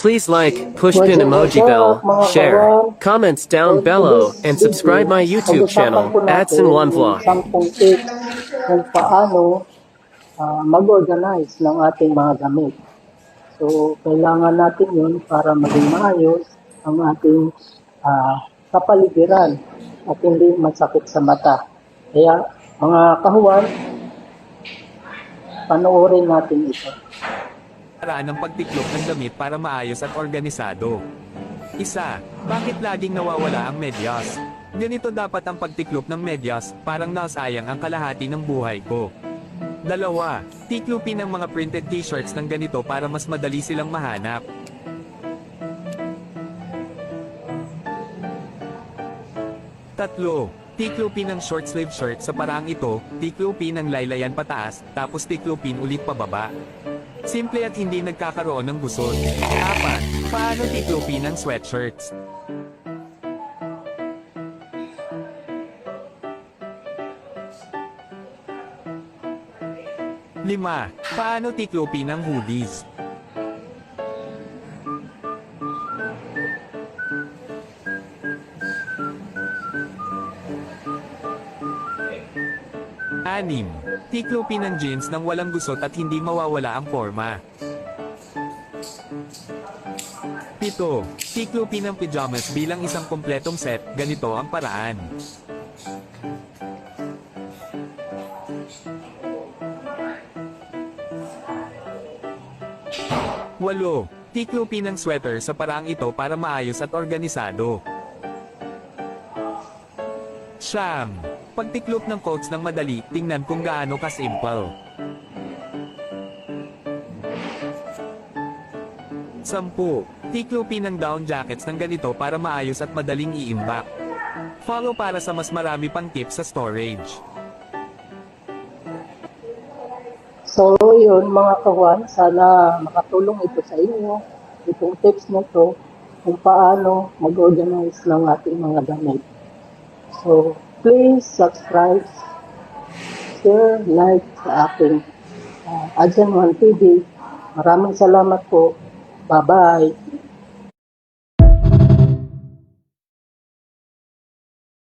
Please like, push pin emoji bell, share, comments down below, and subscribe my YouTube channel, Adson One Vlog. Kung paano ah, mag-organize ng ating mga gamit. So, kailangan natin yun para maging maayos ang ating ah, kapaligiran at hindi masakit sa mata. Kaya, mga kahuwan, panoorin natin ito. Paraan ng pagtiklop ng damit para maayos at organisado. Isa, bakit laging nawawala ang medyas? Ganito dapat ang pagtiklop ng medyas, parang nasayang ang kalahati ng buhay ko. Dalawa, tiklopin ang mga printed t-shirts ng ganito para mas madali silang mahanap. Tatlo, tiklopin ang short sleeve shirt sa paraang ito, tiklopin ang laylayan pataas, tapos tiklopin ulit pababa. Simple at hindi nagkakaroon ng gusot. Apat, paano tiklopin ang sweatshirts? Lima, paano tiklopin ang hoodies? Anim, tiklopin ang jeans nang walang gusot at hindi mawawala ang forma. Pito, tiklopin ang pajamas bilang isang kompletong set, ganito ang paraan. Walo, tiklopin ang sweater sa paraang ito para maayos at organisado. Siyam, pagtiklop ng coats ng madali, tingnan kung gaano ka-simple. Sampu, tiklopin ang down jackets ng ganito para maayos at madaling iimbak. Follow para sa mas marami pang tips sa storage. So, yun mga kawan, sana makatulong ito sa inyo. Itong tips na to kung paano mag-organize ng ating mga damit. So, please subscribe, share, like sa aking uh, Adjan 1 TV. Maraming salamat po. Bye-bye.